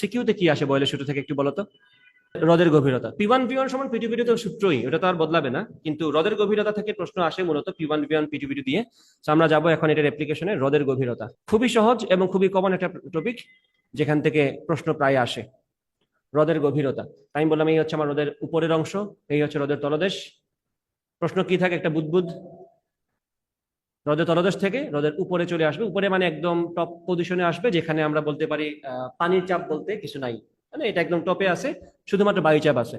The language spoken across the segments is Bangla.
সিকিউতে কি আসে বয়লের সূত্র থেকে একটু বলতো হ্রদের গভীরতা। পি ওয়ান পি ওয়ান সমান পিটু পিটু তো সূত্রই ওটা তো আর বদলাবে না। কিন্তু হ্রদের গভীরতা থেকে প্রশ্ন আসে মূলত P one P one P two P two দিয়ে। আমরা যাব এখন এটার অ্যাপ্লিকেশনে হ্রদের গভীরতা। খুবই সহজ এবং খুবই কমন একটা টপিক যেখান থেকে প্রশ্ন প্রায় আসে। হ্রদের গভীরতা। তাই আমি বললাম, এই হচ্ছে আমার হ্রদের উপরের অংশ, এই হচ্ছে হ্রদের তলদেশ। প্রশ্ন কি থাকে? একটা বুদবুদ। হ্রদের তলদেশ থেকে হ্রদের উপরে চলে আসবে। উপরে মানে একদম টপ পজিশনে আসবে, যেখানে আমরা বলতে পারি পানির চাপ বলতে কিছু নাই। মানে এটা একদম টপে আছে, শুধুমাত্র বায়ু চাপ আছে।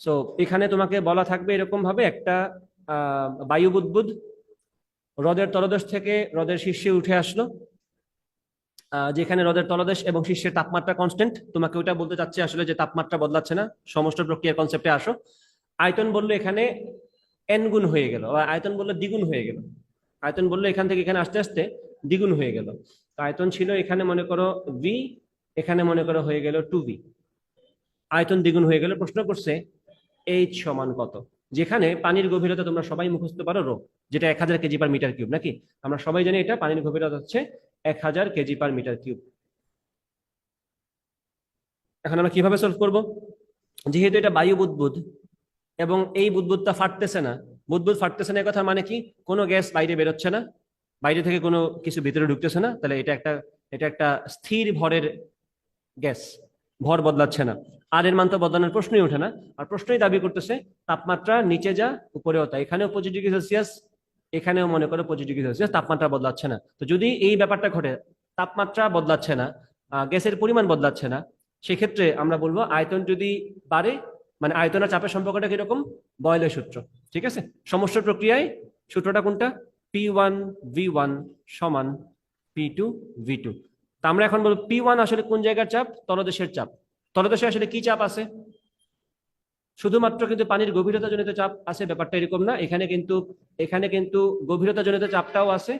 সো এখানে তোমাকে বলা থাকবে এরকম ভাবে একটা বায়ু বুদবুদ, হ্রদের তলদেশ থেকে হ্রদের শীর্ষে উঠে আসলো। যেখানে হ্রদের তলদেশ এবং শীর্ষের তাপমাত্রা কনস্ট্যান্ট তোমাকে ওটা বলতে চাচ্ছি আসলে যে তাপমাত্রা বদলাচ্ছে না, সমস্ত প্রক্রিয়ার কনসেপ্টে আসো। আয়তন বলল এখানে এন গুণ হয়ে গেল আয়তন বলল দ্বিগুণ হয়ে গেল। আয়তন বলল এখান থেকে এখানে আস্তে আস্তে দ্বিগুণ হয়ে গেল। আয়তন ছিল এখানে মনে করো ভি এখানে মনে করো হয়ে গেল টু ভি আয়তন দ্বিগুণ হয়ে গেল, প্রশ্ন করছে এইচ সমান কত? যেখানে পানির গভীরতা তোমরা সবাই মুখস্থ পারো রো, যেটা এক হাজার কেজি পার মিটার কিউব নাকি? আমরা সবাই জানি এটা পানির গভীরতা হচ্ছে এক হাজার কেজি পার মিটার কিউব এখন আমরা কীভাবে সলভ করব? যেহেতু এটা বায়ু বুদবুদ এবং এই বুদবুদটা ফাটতেছে না বুদবুদ ফাটতেছে না কথা মানে কি? কোনো গ্যাস বাইরে বেরোচ্ছে না, বাইরে থেকে কোনো কিছু ভিতরে ঢুকতেছে না, তাহলে এটা একটা এটা একটা স্থির ভরের গ্যাস, ভর বদলাচ্ছে না। আর এর মান তো বদলানোর প্রশ্নই ওঠে না, আর প্রশ্নই দাবি করতেছে তাপমাত্রা নিচে যা, উপরেও তা এখানেও পঁচিশ ডিগ্রি সেলসিয়াস, এখানেও মনে করো পঁচিশ ডিগ্রি সেলসিয়াস, তাপমাত্রা বদলাচ্ছে না। তো যদি এই ব্যাপারটা ঘটে, তাপমাত্রা বদলাচ্ছে না গ্যাসের পরিমাণ বদলাচ্ছে না, সেক্ষেত্রে আমরা বলব আয়তন যদি বাড়ে মানে আয়তন আর চাপের সম্পর্কটা কীরকম? বয়লের সূত্র। ঠিক আছে? সমস্ত প্রক্রিয়ায় সূত্রটা কোনটা? পি ওয়ান ভি ওয়ান সমান পি টু ভি টু তা আমরা এখন বলব পি ওয়ান আসলে কোন জায়গার চাপ? তলদেশের চাপ। তলদেশে আসলে কি চাপ আছে? শুধুমাত্র কিন্তু পানির গভীরতা জনিত চাপ আছে, ব্যাপারটা এরকম না। এখানে কিন্তু এখানে কিন্তু গভীরতা জনিত চাপটাও আছে,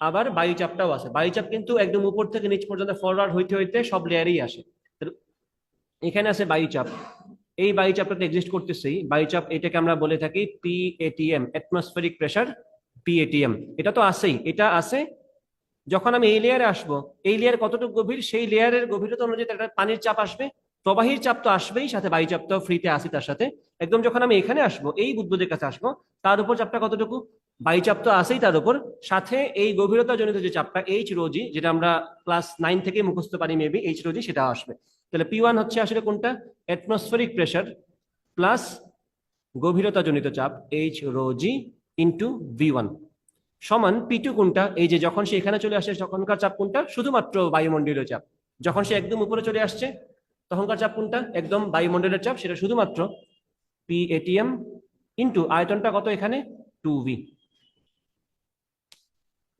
আবার বায়ু চাপটাও আছে। বায়ু চাপ কিন্তু একদম উপর থেকে নিচ পর্যন্ত ফরওয়ার্ড হইতে হইতে সব লেয়ারেই আসে। এখানে আছে বায়ু চাপ। এই বায়ু চাপটা তো এক্সিস্ট করতেছেই। বায়ু চাপ এটাকে আমরা বলে থাকি পিএটিএম অ্যাটমসফেরিক প্রেসার পিএটিএম এটা তো আছেই, এটা আছে। যখন আমি এই লেয়ারে আসব, এই লেয়ার কতটুকু গভীর, সেই লেয়ারের গভীরতা অনুযায়ী একটা পানির চাপ আসবে। প্রবাহীর চাপ তো আসবেই, সাথে বায়ু চাপ তো ফ্রিতে আসি তার সাথে। একদম যখন আমি এখানে আসব, এই বুদ্বুদের কাছে আসব, তার উপর চাপটা কতটুকু? বায়ু চাপ তো আসেই তার উপর। সাথে এই গভীরতা জনিত যে চাপটা এইচ রোজি যেটা আমরা ক্লাস নাইন থেকে মুখস্থ পারি মেবি এইচ রোজি সেটা আসবে। তাহলে পি ওয়ান হচ্ছে আসলে কোনটা? অ্যাটমসফেরিক প্রেশার প্লাস গভীরতা জনিত চাপ H rho g into V one সমান পি টু কোনটা? এই যে যখন সে এখানে চলে আসে, তখনকার চাপ কোনটা? শুধুমাত্র বায়ুমণ্ডলীয় চাপ। যখন সে একদম উপরে চলে আসছে, তখনকার চাপ কোনটা? একদম বায়ুমণ্ডলের চাপ, সেটা শুধুমাত্র পি এটিএম ইন্টু আয়তনটা কত এখানে? টু ভি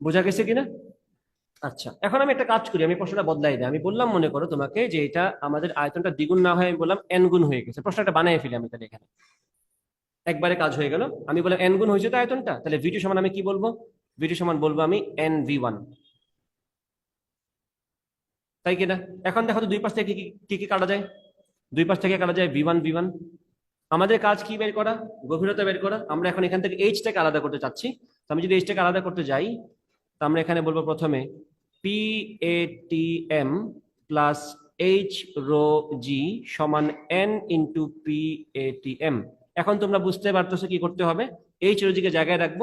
বোঝা গেছে কিনা? আচ্ছা এখন আমি একটা কাজ করি, আমি প্রশ্নটা বদলাই দিই। আমি বললাম, মনে করো তোমাকে যে এটা আমাদের আয়তনটা দ্বিগুণ না হয়, আমি বললাম এন গুণ হয়ে গেছে। প্রশ্নটা বানিয়ে ফেলি আমি তাহলে এখানে। একবারে কাজ হয়ে গেল। আমি বললাম এন গুণ হয়েছে তো আয়তনটা? তাহলে ভিটি সমান আমি কি বলব? ভিটি সমান বলব আমি এন ভি ওয়ান তাই কিনা এখন দেখো তো দুই পাশ থেকে কি, কি- কাটা যায়? দুই পাশ থেকে কাটা যায় ভি ওয়ান ভি ওয়ান আমাদের কাজ কি বের করা? গভীরতা বের করা। আমরা এখন এখান থেকে এইচটাকে আলাদা করতে চাচ্ছি। তো আমি যদি এইচটাকে আলাদা করতে যাই আমরা এখানে বলব প্রথমে P A T M plus H rho G সমান N into P A T M এখন তোমরা বুঝতে পারতেছো কি করতে হবে? এইচ রো জিকে জায়গায় রাখব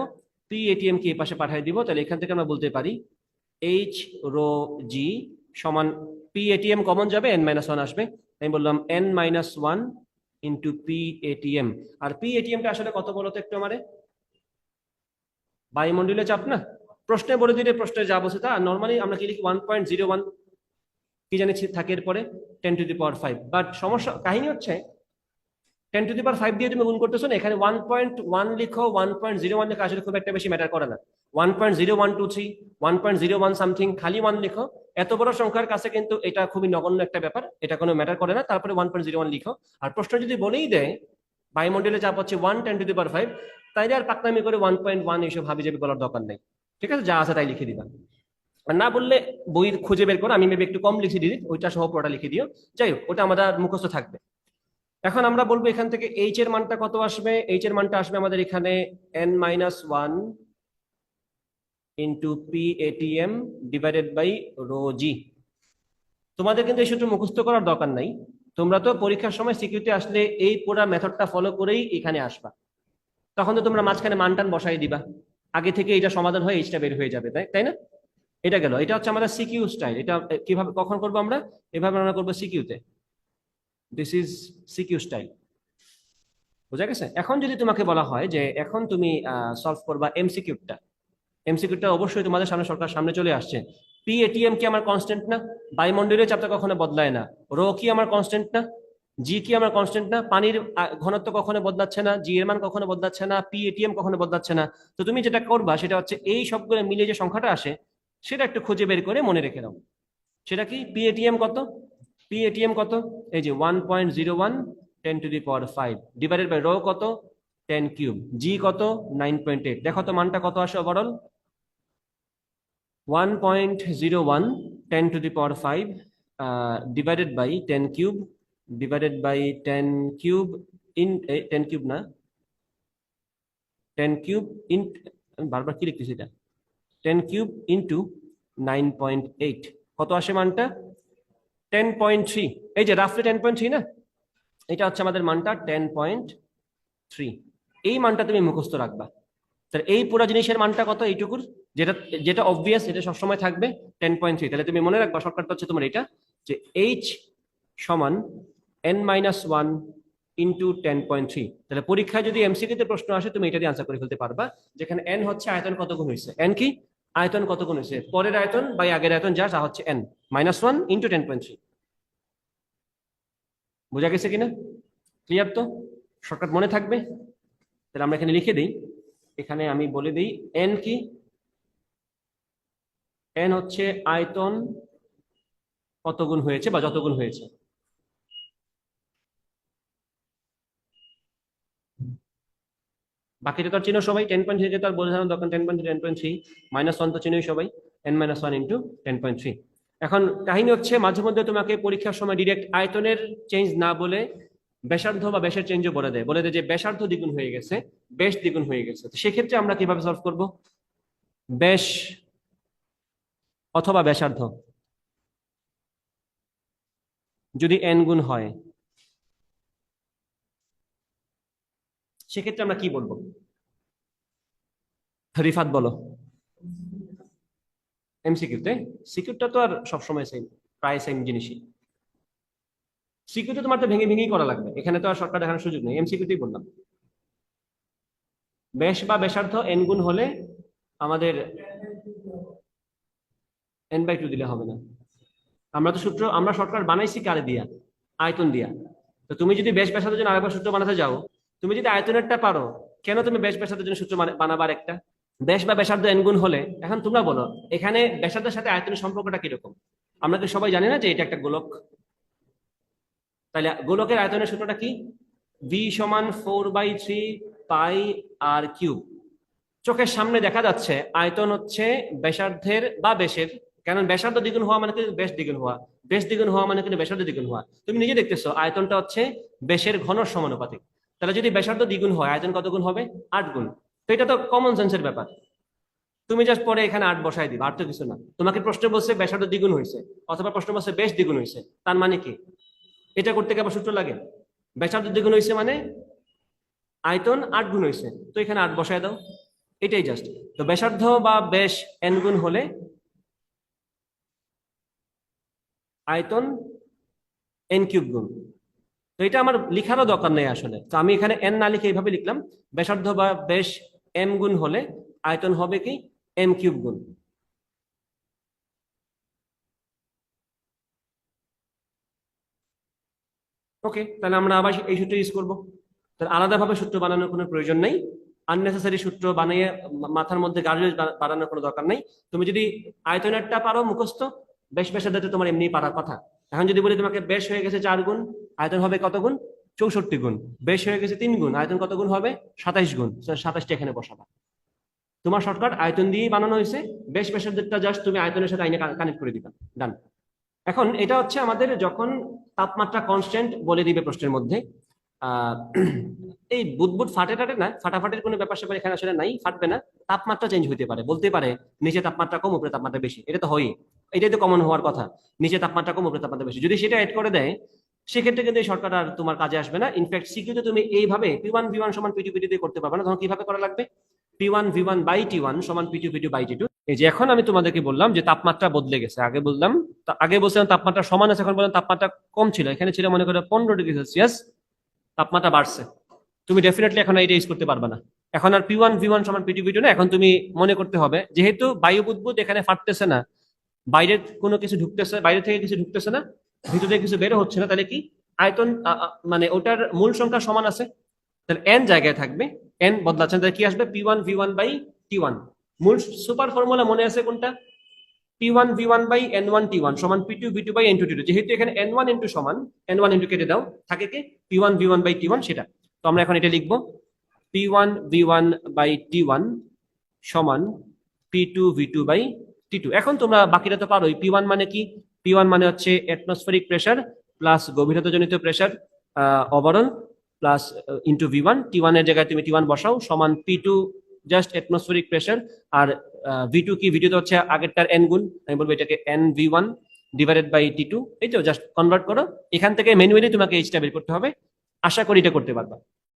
পি এটিএম কে পাশে পাঠিয়ে দিব, তাহলে এখান থেকে আমরা বলতে পারি এইচ রো জি সমান পি এটিএম কমন যাবে এন মাইনাস ওয়ান আসবে। আমি বললাম N minus one into P ATM আর পি এটিএমটা আসলে কত বলতো একটু আমারে? বায়ুমণ্ডলীয় চাপ না? প্রশ্নে বলে দিলে প্রশ্নে যা বসে তা নর্মালি আমরা কি লিখি? ওয়ান পয়েন্ট জিরো ওয়ান কি জানি থাকে এরপরে ten to the power five but সমস্যা, কাহিনী হচ্ছে ten to the power five দিয়ে তুমি গুণ করতেছো না, এখানে ওয়ান পয়েন্ট ওয়ান লিখো ওয়ান পয়েন্ট জিরো ওয়ান লিখো আসলে খুব একটা বেশি ম্যাটার করে না। One point zero one two three one point zero one something খালি ওয়ান লিখো। এত বড় সংখ্যার কাছে কিন্তু এটা খুবই নগণ্য একটা ব্যাপার, এটা কোনো ম্যাটার করে না। তারপরে ওয়ান পয়েন্ট জিরো ওয়ান লিখো। আর প্রশ্ন যদি বলেই দেয় বায়ুমণ্ডলের চাপ হচ্ছে one ten to the power five তাইলে আর পাকনামি করে ওয়ান পয়েন্ট ওয়ান এইসব ভাবি যাবে বলার দরকার নেই। ঠিক আছে? যা আছে তাই লিখে দিবা। আর না বললে বই খুঁজে বের করো, আমি মেবি একটু কম লিখে দিই, ওইটা সহ পুরোটা লিখে দিও। যাই হোক, ওটা আমাদের মুখস্থ থাকবে। এখন আমরা বলব এখান থেকে এইচ এর মানটা কত আসবে? এইচ এর মানটা আসবে আমাদের এখানে N minus one into P ATM divided by rho G তোমাদের কিন্তু এই সূত্র মুখস্থ করার দরকার নাই। তোমরা তো পরীক্ষার সময় সিকিউরিটি আসলে এই পুরা মেথডটা ফলো করেই এখানে আসবা। তখন তো তোমরা মাঝখানে মানটান বসাই দিবা। আগে থেকে এটা সমাধান হয়ে এইচটা বের হয়ে যাবে, তাই তাই না? এটা গেল। এটা হচ্ছে আমাদের সিকিউ স্টাইল এটা কীভাবে, কখন করব আমরা? এভাবে আমরা করব সিকিউতে দিস ইজ সিকিউ স্টাইল বুঝা গেছে? এখন যদি তোমাকে বলা হয় যে এখন তুমি সলভ করবা এমসিকিউটা এমসিকিউটা অবশ্যই তোমাদের সামনে সরকার সামনে চলে আসছে। পি এটিএম কি আমার কনস্ট্যান্ট না? বায়ুমণ্ডলীয় চাপটা কখনো বদলায় না। রো কি আমার কনস্ট্যান্ট না? জি কি আমার কনস্ট্যান্ট না? পানির ঘনত্ব কখনো বদলাচ্ছে না জি এর মান কখনো বদলাচ্ছে না পি এটিএম কখনো বদলাচ্ছে না। তো তুমি যেটা করবা, সেটা হচ্ছে এই সবগুলো মিলিয়ে যে সংখ্যাটা আসে, সেটা একটু খুঁজে বের করে মনে রেখে দাও। সেটা কি? পি এটিএম কত? পি এটিএম কত? এই যে one point zero one ten to the power five divided by rho কত? টেন কিউব জি কত? নাইন পয়েন্ট এইট দেখো তো মানটা কত আসে overall one point zero one ten to the power five divided by ten cube divided by ten cube in ten cube না? টেন কিউব ইন বারবার কি লিখতেছি এটা? Ten cube into nine point eight কত আসে মানটা? টেন পয়েন্ট থ্রি এই যে রাফলি টেন পয়েন্ট থ্রি না? এটা হচ্ছে আমাদের মানটা টেন পয়েন্ট থ্রি এই মানটা তুমি মুখস্থ রাখবা। তাহলে এই পুরো জিনিসের মানটা কত এইটুকুর? যেটা যেটা অবভিয়াস এটা সবসময় থাকবে টেন পয়েন্ট থ্রি তাহলে তুমি মনে রাখবা শর্টকাটটা হচ্ছে তোমার এটা, যে এইচ সমান N minus one into ten point three তাহলে পরীক্ষায় যদি এমসিকিউতে প্রশ্ন আসে, তুমি এটা দিয়ে আনসার করে ফেলতে পারবা, যেখানে এন হচ্ছে আয়তন কত গুণ হয়েছে। এন কি? আয়তন কত গুণ হয়েছে? পরের আয়তন বা আগের আয়তন যা তা হচ্ছে N minus one into ten point three বোঝা গেছে কিনা? ক্লিয়ার তো? শর্টকাট মনে থাকবে? তাহলে আমরা এখানে লিখে দিই। এখানে আমি বলে দিই এন কি? এন হচ্ছে আয়তন কত গুণ হয়েছে বা যত গুণ হয়েছে। বাকিটা তো চিনো সবাই টেন পয়েন্ট থ্রি আর বোঝানোর দরকার ten point ten point three minus one তো চিনোই সবাই N minus one into ten point three এখন কাহিনী হচ্ছে, মাঝে মধ্যে তোমাকে পরীক্ষার সময় ডিরেক্ট আয়তনের চেঞ্জ না বলে ব্যাসার্ধ বা ব্যাসের চেঞ্জও বলে দেয়। বলে দেয় যে ব্যাসার্ধ দ্বিগুণ হয়ে গেছে বেশ দ্বিগুণ হয়ে গেছে। তো সেক্ষেত্রে আমরা কীভাবে সলভ করব? বেশ অথবা ব্যাসার্ধ। যদি এন গুণ হয় সেক্ষেত্রে আমরা কি বলব? রিফাত বলো। এমসিকিউতে সিকিউরটা তো? আর সবসময় সেম প্রায় সেম জিনিসই। সিকিউরিটি তোমার তো ভেঙে ভেঙেই করা লাগবে। এখানে তো আর সরকার দেখানোর সুযোগ নেই। এমসিকিউতেই বললাম। বেশ বা বেসার্ধ এন গুণ হলে আমাদের এন বাই টু দিলে হবে না। আমরা তো সূত্র, আমরা সরকার বানাইছি কারে দিয়া? আয়তন দিয়া। তো তুমি যদি বেশ বেসার্ধের জন্য আরেকবার সূত্র বানাতে যাও তুমি যদি আয়তনেরটা পারো, কেন তুমি বেশ বেসার্ধের জন্য সূত্র বানাবার একটা? বেশ বা বেসার্ধ এন গুণ হলে, এখন তোমরা বলো, এখানে বেসার্ধের সাথে আয়তনের সম্পর্কটা কীরকম? আমরা কি সবাই জানি না যে এটা একটা গোলক? তাহলে গোলকের আয়তনের সূত্রটা কি? ভি সমান four by three pi R cube চোখের সামনে দেখা যাচ্ছে, আয়তন হচ্ছে বেসার্ধের বা বেশের। কারণ ব্যাসার্ধ দ্বিগুণ হওয়া মানে কিন্তু বেশ দ্বিগুণ হওয়া। বেশ দ্বিগুণ হওয়া মানে কিন্তু ব্যাসার্ধ দ্বিগুণ হওয়া। তুমি নিজে দেখতেছো, আয়তনটা হচ্ছে বেশের ঘন সমানুপাতিক। তাহলে যদি ব্যাসার্ধ দ্বিগুণ হয়, আয়তন কত গুণ হবে? আট গুণ। তো এটা তো কমন সেন্সের ব্যাপার। তুমি জাস্ট পরে এখানে আট বসাই দিবা, আর তো কিছু না। তোমাকে প্রশ্ন বলছে ব্যাসার্ধ দ্বিগুণ হয়েছে, অথবা প্রশ্ন বলছে বেশ দ্বিগুণ হয়েছে, তার মানে কি? এটা করতে আবার সূত্র লাগে? ব্যাসার্ধ দ্বিগুণ হয়েছে মানে আয়তন আট গুণ হয়েছে। তো এখানে আট বসায় দাও। এটাই জাস্ট তো ব্যাসার্ধ বা বেশ এন গুণ হলে আয়তন এন কিউব গুণ। তো এটা আমার লিখারও দরকার নেই আসলে। তো আমি এখানে এন না লিখে এইভাবে লিখলাম। ব্যাসার্ধ বা বেশ এম গুণ হলে আয়তন হবে কি? এম কিউব গুণ। ওকে, তাহলে আমরা আবার এই সূত্র ইউজ করব। তাহলে আলাদাভাবে সূত্র বানানোর কোনো প্রয়োজন নেই। আননেসেসারি সূত্র বানিয়ে মাথার মধ্যে গাড়ি বানানোর কোনো দরকার নেই। তুমি যদি আয়তনেরটা পারো মুখস্থ, বেশ বেশাদাতে তোমার এমনি পারার কথা। এখন যদি বলি তোমাকে বেশ হয়ে গেছে চার গুণ, আয়তন হবে কত গুণ? চৌষট্টি গুণ। বেশ হয়ে গেছে তিন গুণ, আয়তন কত গুণ হবে? সাতাইশ গুণ। সাতাইশটা এখানে বসাবা। তোমার শর্টকাট আয়তন দিয়েই বানানো হয়েছে। বেশ বেশাদারটা জাস্ট তুমি আয়তনের সাথে আইনে কানেক্ট করে দিবা। ডান এখন এটা হচ্ছে আমাদের যখন তাপমাত্রা কনস্ট্যান্ট বলে দিবে প্রশ্নের মধ্যে। এই বুদবুদ ফাটে টাটে না, ফাটাফাটির কোনো ব্যাপার স্যাপার এখানে আসলে নাই, ফাটবে না, তাপমাত্রা চেঞ্জ হতে পারে, বলতে পারে নিচে তাপমাত্রা কম, উপরে তাপমাত্রা বেশি, এটা তো হয়ই। এটাই তো কমন হওয়ার কথা, নিচে তাপমাত্রা কম, উপরে তাপমাত্রা বেশি। যদি সেটা অ্যাড করে দেয়, সেক্ষেত্রে কিন্তু এই শর্টকাট আর তোমার কাজে আসবে না। ইনফ্যাক্ট সিকিউতে তুমি এইভাবে পি ওয়ান ভি ওয়ান সমান পি টু পি দিয়ে করতে পারবে না, তখন কীভাবে করা লাগবে? P one V one by T one সমান P two P two by T two এই যে এখন আমি তোমাদেরকে বললাম যে তাপমাত্রা বদলে গেছে, আগে বললাম আগে বলছিলাম তাপমাত্রা সমান আছে, এখন বললাম তাপমাত্রা কম ছিল, এখানে ছিল মনে করো পনেরো ডিগ্রি সেলসিয়াস তাপমাত্রা বাড়ছে। তুমি ডেফিনেটলি এখন এটা ইউজ করতে পারবে না। এখন আর পি ওয়ান ভি ওয়ান সমান পি টু না, এখন তুমি মনে করতে হবে, যেহেতু বায়ু বুদবুদ এখানে ফাটতেছে না, বাইরে কোনো কিছু ঢুকতেছে, বাইরে থেকে কিছু ঢুকতেছে না, ভিতর কিছু বেরো হচ্ছে না, তাহলে কি? আয়তন মানে ওটার মূল সংখ্যা সমান আছে। তাহলে এন জায়গায় থাকবে এন বদলাচ্ছে। তাহলে কি আসবে? P one V one by T one মূল সুপার ফর্মুলা মনে আছে কোনটা? P one V one by N one T one সমান P two V two by N two T two যেহেতু এখানে এন ওয়ান ইন্টু সমান এন ওয়ান ইন্টু কেটে দাও, থাকে কি? P one V one by T one সেটা। তো আমরা এখন এটা লিখব। P one V one by T one সমান P two V two by T two এখন তোমরা বাকিটা তো পারোই। পি ওয়ান মানে কি? পি ওয়ান মানে হচ্ছে atmospheric pressure plus গভীরতাজনিত pressure overall plus into V one T ওয়ানের জায়গায় তুমি টি ওয়ান বসাও, সমান P two just atmospheric pressure আর ভি টু কি? ভি টু তো হচ্ছে আগেরটার এন গুণ, আমি বলব এটাকে N V one divided by T two এই তো জাস্ট কনভার্ট করো। এখান থেকে ম্যানুয়ালি তোমাকে এইচটা বের করতে হবে। আশা করি এটা করতে পারবা।